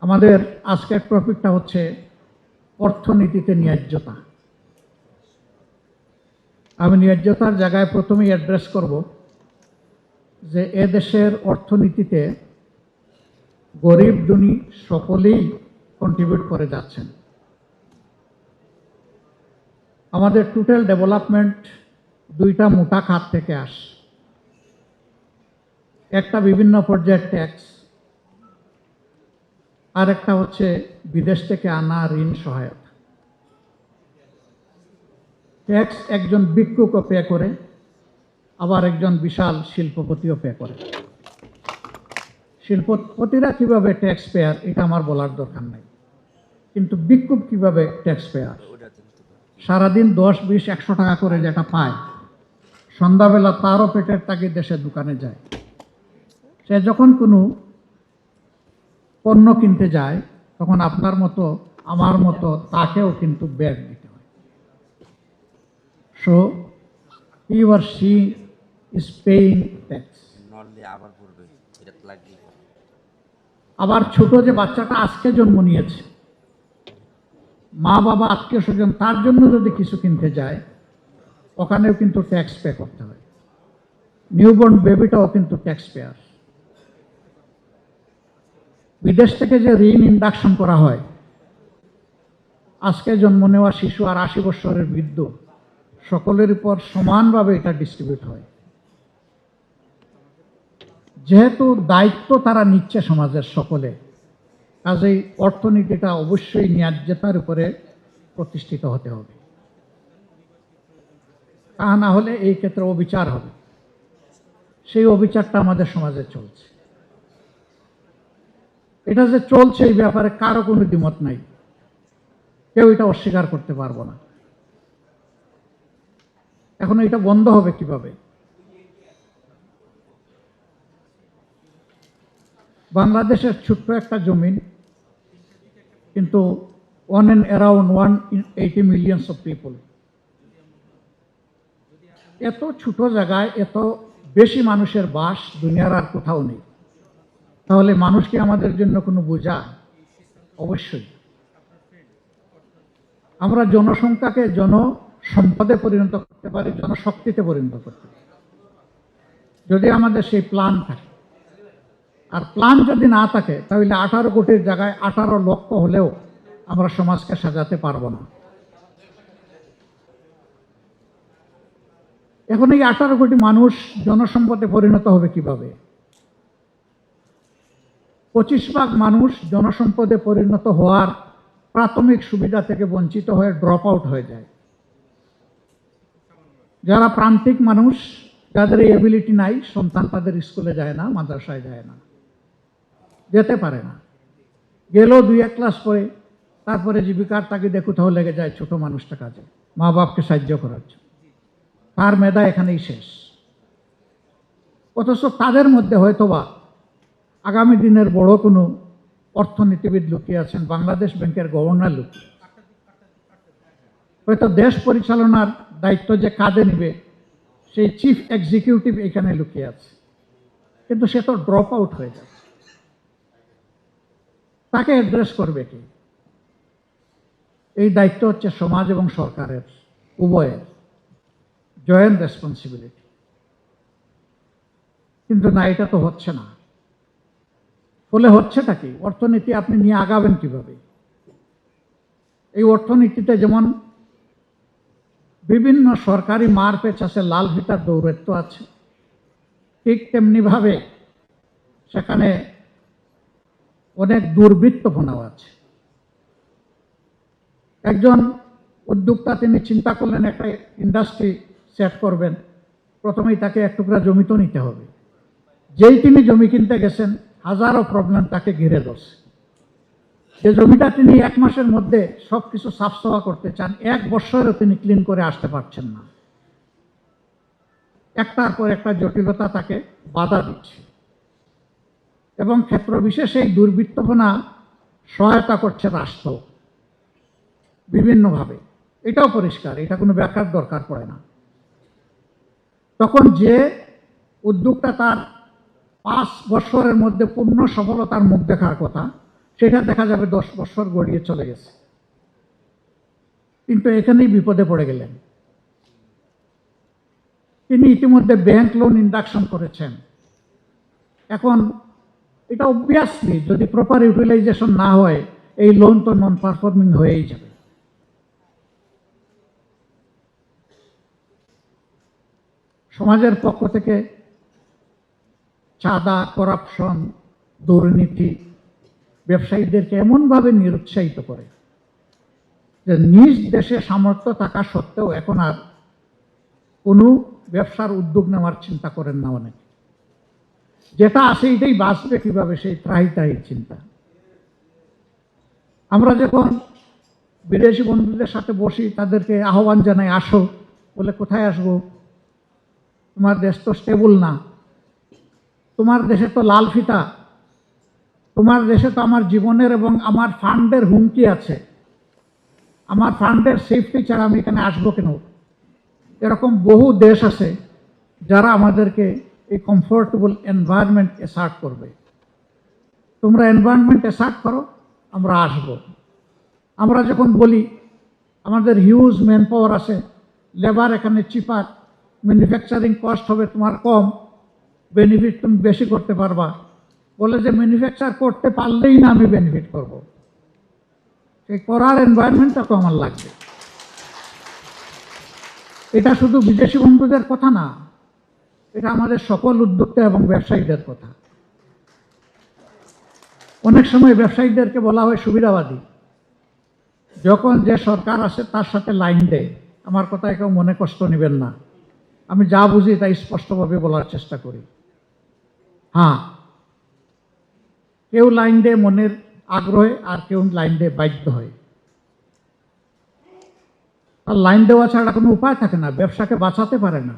আমাদের আজকের টপিকটা হচ্ছে অর্থনীতিতে ন্যায্যতা। আমি ন্যায্যতার জায়গায় প্রথমেই অ্যাড্রেস করব যে এ দেশের অর্থনীতিতে গরিব দুনি সকলেই কন্ট্রিবিউট করে যাচ্ছেন। আমাদের টোটাল ডেভেলপমেন্ট দুইটা মোটা খাত থেকে আস। একটা বিভিন্ন পর্যায়ের ট্যাক্স আর একটা হচ্ছে বিদেশ থেকে আনা ঋণ সহায়তা। ট্যাক্স একজন ভিক্ষুকও পে করে, আবার একজন বিশাল শিল্পপতিও পে করে। শিল্পপতিরা কীভাবে ট্যাক্স পেয়ার এটা আমার বলার দরকার নাই। কিন্তু ভিক্ষুক কীভাবে ট্যাক্স পেয়ার সারাদিন দশ, বিশ, একশো টাকা করে যেটা পায়, সন্ধ্যাবেলা তারও পেটের তাগিদ দেশের দোকানে যায়। সে যখন কোনো পণ্য কিনতে যায় তখন আপনার মতো আমার মতো তাকেও কিন্তু ব্যাগ দিতে হয়। So he or she is paying tax আবার ছোট যে বাচ্চাটা আজকে জন্ম নিয়েছে মা বাবা আত্মীয় স্বজন তার জন্য যদি কিছু কিনতে যায় ওখানেও কিন্তু ট্যাক্স পে করতে হয়। নিউবর্ন বেবিটাও কিন্তু ট্যাক্স পেয়ার বিদেশ থেকে যে ঋণ ইন্ডাকশন করা হয়, আজকে জন্ম নেওয়া শিশু আর আশি বছরের বৃদ্ধ, সকলের উপর সমানভাবে এটা ডিস্ট্রিবিউট হয়। যেহেতু দায়িত্ব তারা নিচ্ছে সমাজের সকলে, কাজেই অর্থনীতিটা অবশ্যই ন্যায্যতার উপরে প্রতিষ্ঠিত হতে হবে। তা না হলে এই ক্ষেত্রে অবিচার হবে। সেই অবিচারটা আমাদের সমাজে চলছে। এটা যে চলছে এই ব্যাপারে কারও কোনো দ্বিমত নাই। কেউ এটা অস্বীকার করতে পারব না। এখন এটা বন্ধ হবে কীভাবে? বাংলাদেশের ছোট্ট একটা জমিন কিন্তু one and around one eighty millions of people এত ছোট জায়গায় এত বেশি মানুষের বাস দুনিয়ার আর কোথাও নেই। তাহলে মানুষ কি আমাদের জন্য কোনো বোঝা? অবশ্যই। আমরা জনসংখ্যাকে জনসম্পদে পরিণত করতে পারি, জনশক্তিতে পরিণত করতে পারি। যদি আমাদের সেই প্ল্যান থাকে। আর প্ল্যান যদি না থাকে, তাহলে আঠারো কোটির জায়গায় আঠারো লক্ষ হলেও আমরা সমাজকে সাজাতে পারব না। এখন এই আঠারো কোটি মানুষ জনসম্পদে পরিণত হবে কীভাবে? পঁচিশ ভাগ মানুষ জনসম্পদে পরিণত হওয়ার প্রাথমিক সুবিধা থেকে বঞ্চিত হয়ে ড্রপ আউট হয়ে যায়। যারা প্রান্তিক মানুষ, যাদের এই এবিলিটি নাই, সন্তান তাদের স্কুলে যায় না, মাদ্রাসায় যায় না। যেতে পারে না। গেলেও দুই এক ক্লাস পরে তারপরে জীবিকার তাগিদে কোথাও লেগে যায় ছোট মানুষটা কাজে। মা বাপকে সাহায্য করার জন্য। তার মেধা এখানেই শেষ। অথচ তাদের মধ্যে হয়তোবা আগামী দিনের বড় কোনো অর্থনীতিবিদ লুকিয়ে আছেন, বাংলাদেশ ব্যাংকের গভর্নর লুকিয়ে হয়তো দেশ পরিচালনার দায়িত্ব যে কাঁধে নেবে, সেই চিফ এক্সিকিউটিভ এখানে লুকিয়ে আছে। কিন্তু সে তো ড্রপ আউট হয়ে যাচ্ছে। তাকে অ্যাড্রেস করবে কি? এই দায়িত্ব হচ্ছে সমাজ এবং সরকারের, উভয়ের। জয়েন্ট রেসপন্সিবিলিটি কিন্তু না, এটা তো হচ্ছে না। ফলে হচ্ছেটা কি? অর্থনীতি আপনি নিয়ে আগাবেন কীভাবে? এই অর্থনীতিতে যেমন বিভিন্ন সরকারি মার পেচ আছে, লাল ফিতার দৌরত্ব আছে। ঠিক তেমনিভাবে সেখানে অনেক দুর্বৃত্তপনাও আছে। একজন উদ্যোক্তা তিনি চিন্তা করলেন, একটা ইন্ডাস্ট্রি সেট করবেন। প্রথমেই তাকে এক টুকরা জমি তো নিতে হবে। যেই তিনি জমি কিনতে গেছেন হাজারো প্রবলেম তাকে ঘিরে ধরছে। যে জমিটা তিনি এক মাসের মধ্যে সব কিছু সাফসফা করতে চান। এক বছরও তিনি ক্লিন করে আসতে পারছেন না। একটার পর একটা জটিলতা তাকে বাধা দিচ্ছে। এবং ক্ষেত্র বিশেষে এই দুর্বৃত্তপনা সহায়তা করছে রাষ্ট্র বিভিন্নভাবে। এটাও পরিষ্কার, এটা কোনো ব্যাখ্যার দরকার পড়ে না। তখন যে উদ্যোগটা তার পাঁচ বছরের মধ্যে পূর্ণ সফলতার মুখ দেখার কথা, সেটা দেখা যাবে দশ বছর গড়িয়ে চলে গেছে। কিন্তু এখানেই বিপদে পড়ে গেলেন। তিনি ইতিমধ্যে ব্যাংক লোন ইন্ডাকশন করেছেন। এখন এটা অবভিয়াসলি যদি প্রপার ইউটিলাইজেশন না হয়, এই লোন তো নন পারফর্মিং হয়েই যাবে। সমাজের পক্ষ থেকে চাঁদা করাপশন, দুর্নীতি ব্যবসায়ীদেরকে এমনভাবে নিরুৎসাহিত করে যে নিজ দেশে সামর্থ্য থাকা সত্ত্বেও এখন আর কোনো ব্যবসার উদ্যোগ নেওয়ার চিন্তা করেন না অনেকে। যেটা আছে এটাই বাঁচবে কীভাবে সেই ত্রাহি ত্রাহি চিন্তা। আমরা যখন বিদেশি বন্ধুদের সাথে বসি, তাদেরকে আহ্বান জানাই, আসো। বলে, কোথায় আসব? তোমার দেশ তো স্টেবল না। তোমার দেশে তো লাল ফিতা। তোমার দেশে তো আমার জীবনের এবং আমার ফান্ডের হুমকি আছে। আমার ফান্ডের সেফটি ছাড়া আমি এখানে আসব কেন? এরকম বহু দেশ আছে যারা আমাদেরকে এই কমফোর্টেবল এনভায়রনমেন্ট এসার্ট করবে। তোমরা এনভায়রনমেন্ট এসার্ট করো, আমরা আসব। আমরা যখন বলি, আমাদের হিউজ ম্যান পাওয়ার আছে লেবার এখানে চিপার ম্যানুফ্যাকচারিং কস্ট হবে তোমার কম। বেনিফিট তুমি বেশি করতে পারবা। বলে যে ম্যানুফ্যাকচার করতে পারলেই না আমি বেনিফিট করব। সেই করার এনভায়রনমেন্টটা তো আমার লাগবে। এটা শুধু বিদেশি বন্ধুদের কথা না, এটা আমাদের সকল উদ্যোক্তা এবং ব্যবসায়ীদের কথা। অনেক সময় ব্যবসায়ীদেরকে বলা হয় সুবিধাবাদী। যখন যে সরকার আসে, তার সাথে লাইন দেয়। আমার কথায় কেউ মনে কষ্ট নেবেন না। আমি যা বুঝি তাই স্পষ্টভাবে বলার চেষ্টা করি। হ্যাঁ। কেউ লাইন দেয় মনের আগ্রহে আর কেউ লাইন দেয় বাধ্য হয়। আর লাইন দেওয়া ছাড়া কোনো উপায় থাকে না, ব্যবসাকে বাঁচাতে পারে না।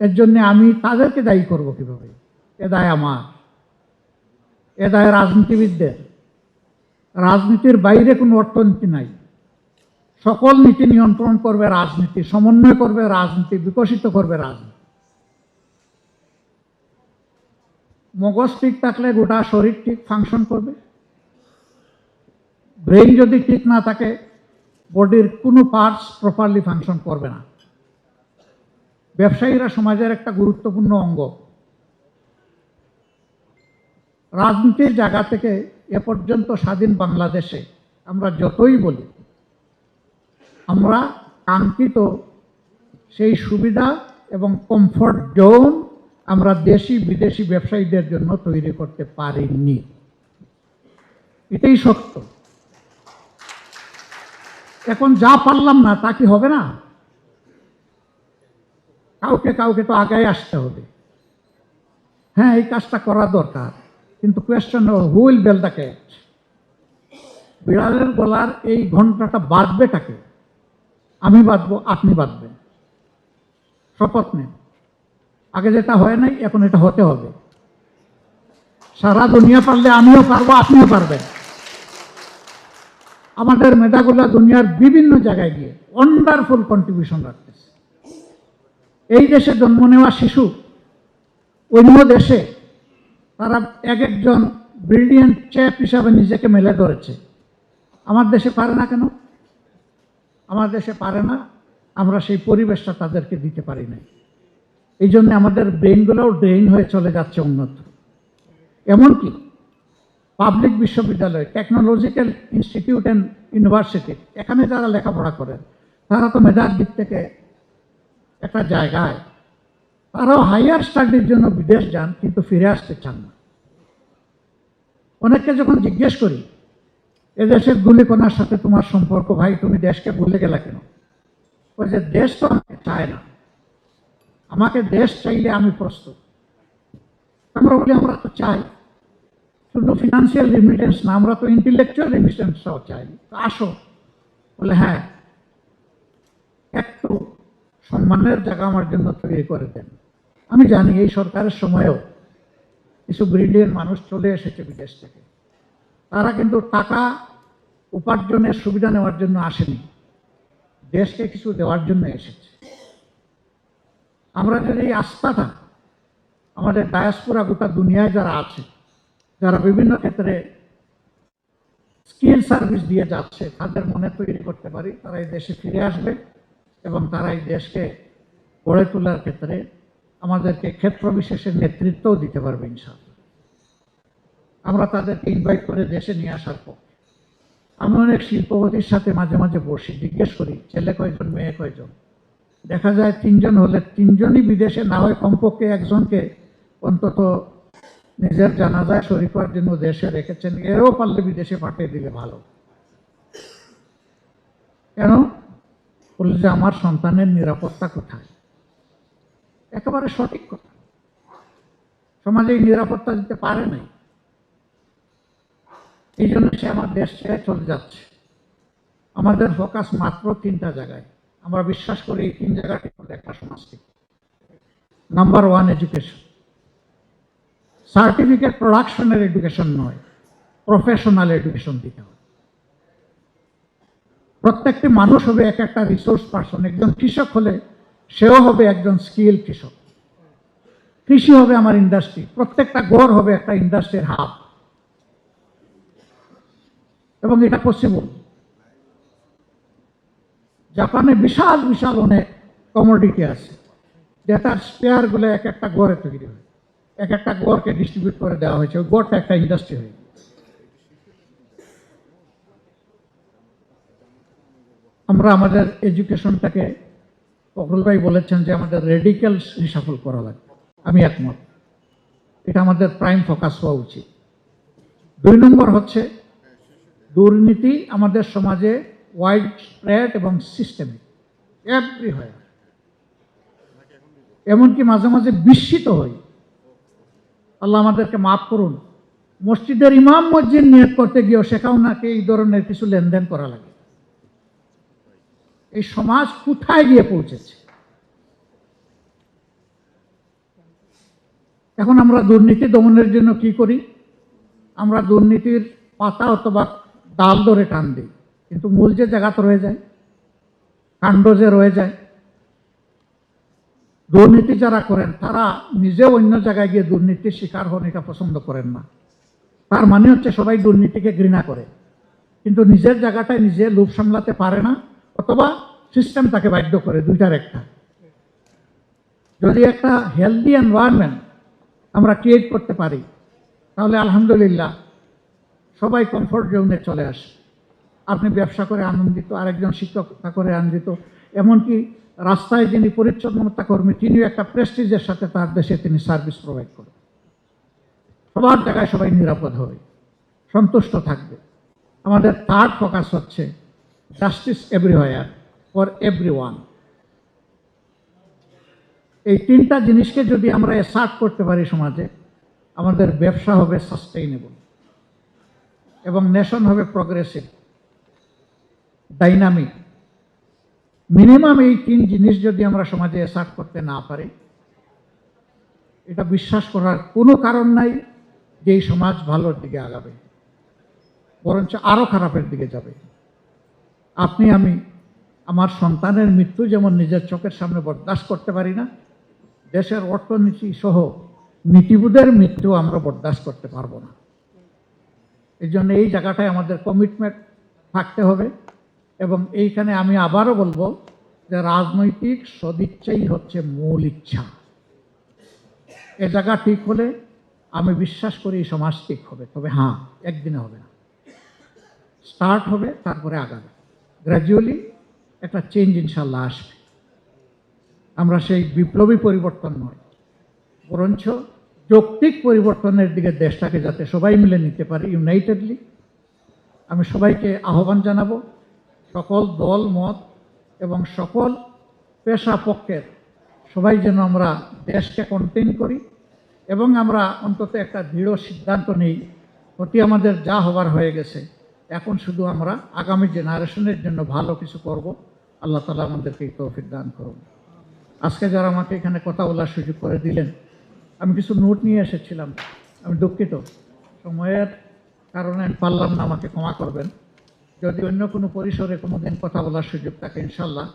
এর জন্য আমি তাদেরকে দায়ী করব কীভাবে? এ দায় আমার। এ দায় রাজনীতিবিদদের। রাজনীতির বাইরে কোনো অর্থনীতি নাই। সকল নীতি নিয়ন্ত্রণ করবে রাজনীতি, সমন্বয় করবে রাজনীতি, বিকশিত করবে রাজনীতি। মগজ ঠিক থাকলে গোটা শরীর ঠিক ফাংশন করবে। ব্রেন যদি ঠিক না থাকে বডির কোনো পার্টস প্রপারলি ফাংশন করবে না। ব্যবসায়ীরা সমাজের একটা গুরুত্বপূর্ণ অঙ্গ। রাজনীতির জায়গা থেকে এ পর্যন্ত স্বাধীন বাংলাদেশে আমরা যতই বলি, আমরা কাঙ্ক্ষিত সেই সুবিধা এবং কমফর্ট জোন আমরা দেশি, বিদেশি ব্যবসায়ীদের জন্য তৈরি করতে পারিনি। এটাই সত্য। এখন যা পারলাম না, তা কি হবে না? কাউকে কাউকে তো আগায় আসতে হবে। হ্যাঁ এই কাজটা করা দরকার, কিন্তু question who will bell the cat বিড়ালের গলার এই ঘন্টাটা বাঁধবেটাকে আমি বাঁধবো, আপনি বাঁধবেন। শপথ নেন। আগে যেটা হয় নাই, এখন এটা হতে হবে। সারা দুনিয়া পারলে আমিও পারব, আপনিও পারবেন। আমাদের মেধাগুলা দুনিয়ার বিভিন্ন জায়গায় গিয়ে ওয়ান্ডারফুল কন্ট্রিবিউশন রাখতেছে। এই দেশে জন্ম নেওয়া শিশু, অন্য দেশে তারা এক একজন ব্রিলিয়েন্ট চ্যাপ হিসাবে নিজেকে মেলে ধরেছে। আমার দেশে পারে না কেন? আমার দেশে পারে না, আমরা সেই পরিবেশটা তাদেরকে দিতে পারি না এই জন্য আমাদের ব্রেনগুলোও ড্রেন হয়ে চলে যাচ্ছে উন্নত। এমনকি পাবলিক বিশ্ববিদ্যালয় টেকনোলজিক্যাল ইনস্টিটিউট অ্যান্ড ইউনিভার্সিটি এখানে যারা লেখাপড়া করেন, তারা তো মেধার দিক থেকে একটা জায়গায়। তারাও হাইয়ার স্টাডির জন্য বিদেশ যান, কিন্তু ফিরে আসতে চান না। অনেককে যখন জিজ্ঞেস করি, এদেশের গুলিকোনার সাথে তোমার সম্পর্ক ভাই, তুমি দেশকে ভুলে গেলে কেন? ওই যে, দেশ তো চায় না। আমাকে দেশ চাইলে আমি প্রস্তুত। আমরা বলি, আমরা তো চাই। শুধু ফিনান্সিয়াল রেমিটেন্স না, আমরা তো ইন্টেলেকচুয়াল রেমিটেন্সটাও চাই। আসো। বলে হ্যাঁ একটু সম্মানের জায়গা আমার জন্য তৈরি করে দেন। আমি জানি এই সরকারের সময়েও কিছু ব্রিলিয়ন মানুষ চলে এসেছে বিদেশ থেকে। তারা কিন্তু টাকা উপার্জনের সুবিধা নেওয়ার জন্য আসেনি। দেশকে কিছু দেওয়ার জন্য এসেছে। আমরা এই আস্থাটা, আমাদের ডায়াসপোরা গোটা দুনিয়ায় যারা আছে, যারা বিভিন্ন ক্ষেত্রে স্কিল সার্ভিস দিয়ে যাচ্ছে, তাদের মনে তৈরি করতে পারি, তারা এই দেশে ফিরে আসবে এবং তারা এই দেশকে গড়ে তোলার ক্ষেত্রে আমাদেরকে ক্ষেত্র বিশেষের নেতৃত্বও দিতে পারবে ইনশাআল্লাহ। আমরা তাদেরকে ইনভাইট করে দেশে নিয়ে আসার পর আমি অনেক শিল্পপতির সাথে মাঝে মাঝে বসি, জিজ্ঞেস করি, ছেলে কয়জন, মেয়ে কয়জন? দেখা যায় তিনজন হলে তিনজনই বিদেশে, না হয় কমপক্ষে একজনকে অন্তত নিজের জানাজায় শরীর করার জন্য দেশে রেখেছেন। এরও পারলে বিদেশে পাঠিয়ে দিলে ভালো। কেন? বলল যে আমার সন্তানের নিরাপত্তা কোথায়? একেবারে সঠিক কথা। সমাজে নিরাপত্তা দিতে পারে নাই। এই জন্য সে আমার দেশ ছেড়ে চলে যাচ্ছে। আমাদের ফোকাস মাত্র তিনটা জায়গায়। আমরা বিশ্বাস করি এই তিন জায়গাটি হলো একটা সমাজকে নাম্বার ওয়ান এডুকেশন সার্টিফিকেট প্রোডাকশনের এডুকেশন নয় প্রফেশনাল এডুকেশন দিতে হবে। প্রত্যেকটি মানুষ হবে এক একটা রিসোর্স পার্সন একজন কৃষক হলে সেও হবে একজন স্কিল কৃষক। কৃষি হবে আমার ইন্ডাস্ট্রি প্রত্যেকটা গড় হবে একটা ইন্ডাস্ট্রির হাব এবং এটা পসিবল জাপানে বিশাল বিশাল অনেক কমোডিটি আছে যেটার স্পেয়ারগুলো এক একটা গড়ে তৈরি হয়। এক একটা গড়কে ডিস্ট্রিবিউট করে দেওয়া হয়েছে, ওই গড়টা একটা ইন্ডাস্ট্রি হয়ে আমরা আমাদের এডুকেশনটাকে ফখরুল ভাই বলেছেন যে আমাদের রেডিক্যাল রিসাফল করা লাগবে। আমি একমত। এটা আমাদের প্রাইম ফোকাস হওয়া উচিত। দুই নম্বর হচ্ছে, দুর্নীতি আমাদের সমাজে ওয়াইড স্প্রেড এবং সিস্টেমিক এভরিহয়ার এমনকি মাঝে মাঝে বিস্মিত হই। আল্লাহ আমাদেরকে মাফ করুন। মসজিদের ইমাম মসজিদ নিয়োগ করতে গিয়েও সেখানেও নাকি এই ধরনের কিছু লেনদেন করা লাগে। এই সমাজ কোথায় গিয়ে পৌঁছেছে? এখন আমরা দুর্নীতি দমনের জন্য কি করি? আমরা দুর্নীতির পাতা অথবা ডাল ধরে টান দিই। কিন্তু মূল যে জায়গাতে রয়ে যায়, কাণ্ড যে রয়ে যায়, দুর্নীতি যারা করেন, তারা নিজে অন্য জায়গায় গিয়ে দুর্নীতির শিকার হন এটা পছন্দ করেন না। তার মানে হচ্ছে সবাই দুর্নীতিকে ঘৃণা করে। কিন্তু নিজের জায়গাটায় নিজে লোভ সামলাতে পারে না, অথবা সিস্টেম তাকে বাধ্য করে, দুইটার একটা। যদি একটা হেলদি এনভায়রনমেন্ট আমরা ক্রিয়েট করতে পারি, তাহলে আলহামদুলিল্লাহ সবাই কমফোর্ট জোনে চলে আসে আপনি ব্যবসা করে আনন্দিত, আরেকজন শিক্ষকতা করে আনন্দিত। এমনকি রাস্তায় যিনি পরিচ্ছন্নতা কর্মী, তিনিও একটা প্রেস্টিজের সাথে তার দেশে তিনি সার্ভিস প্রোভাইড করেন। সবার জায়গায় সবাই নিরাপদ হবে সন্তুষ্ট থাকবে। আমাদের থার্ড ফোকাস হচ্ছে justice everywhere for every one এই তিনটা জিনিসকে যদি আমরা এসার্ট করতে পারি সমাজে, আমাদের ব্যবসা হবে সাস্টেইনেবল এবং নেশন হবে প্রগ্রেসিভ ডাইনামিক। মিনিমাম এই তিন জিনিস যদি আমরা সমাজে এসার্ট করতে না পারি, এটা বিশ্বাস করার কোনো কারণ নাই যে এই সমাজ ভালোর দিকে আগাবে, বরঞ্চ আরও খারাপের দিকে যাবে। আপনি, আমি, আমার সন্তানের মৃত্যু যেমন নিজের চোখের সামনে বরদাস্ত করতে পারি না, দেশের অর্থনীতি সহ নীতিবোধের মৃত্যু আমরা বরদাস্ত করতে পারব না। এই জন্য এই জায়গাটায় আমাদের কমিটমেন্ট থাকতে হবে। এবং এইখানে আমি আবারও বলব যে রাজনৈতিক সদিচ্ছাই হচ্ছে মূল ইচ্ছা। এ জায়গা ঠিক হলে আমি বিশ্বাস করি এই সমাজ ঠিক হবে, তবে হ্যাঁ একদিনে হবে না। স্টার্ট হবে, তারপরে আগাবে। গ্র্যাজুয়ালি একটা চেঞ্জ ইনশাল্লাহ আসবে। আমরা সেই বিপ্লবী পরিবর্তন নয়, বরঞ্চ যৌক্তিক পরিবর্তনের দিকে দেশটাকে যাতে সবাই মিলে নিতে পারে ইউনাইটেডলি আমি সবাইকে আহ্বান জানাব সকল দল, মত এবং সকল পেশা পক্ষের সবাই যেন আমরা দেশকে কন্টেন করি এবং আমরা অন্তত একটা দৃঢ় সিদ্ধান্ত নিই অতি আমাদের যা হবার হয়ে গেছে। এখন শুধু আমরা আগামী জেনারেশনের জন্য ভালো কিছু করব। আল্লাহ তালা আমাদেরকে তৌফিক দান করুন। আজকে যারা আমাকে এখানে কথা বলার সুযোগ করে দিলেন, আমি কিছু নোট নিয়ে এসেছিলাম। আমি দুঃখিত। সময়ের কারণে পারলাম না, আমাকে ক্ষমা করবেন। যদি অন্য কোনো পরিসরে কোনো দিন কথা বলার সুযোগ থাকে, ইনশাল্লাহ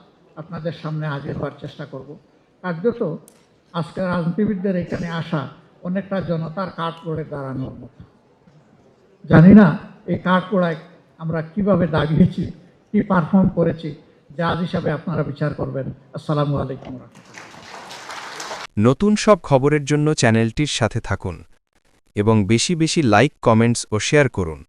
আপনাদের সামনে হাজির হওয়ার চেষ্টা করব। কার্যত আজকে রাজনীতিবিদদের এখানে আসা অনেকটা জনতার কাঠ করে দাঁড়ানোর মতো। জানি না এই কাঠগোড়ায় আমরা কীভাবে দাগিয়েছি কি পারফর্ম করেছি জাজ হিসাবে আপনারা বিচার করবেন। আসসালামু আলাইকুম নতুন সব খবরের জন্য চ্যানেলটির সাথে থাকুন এবং বেশি বেশি লাইক, কমেন্টস ও শেয়ার করুন।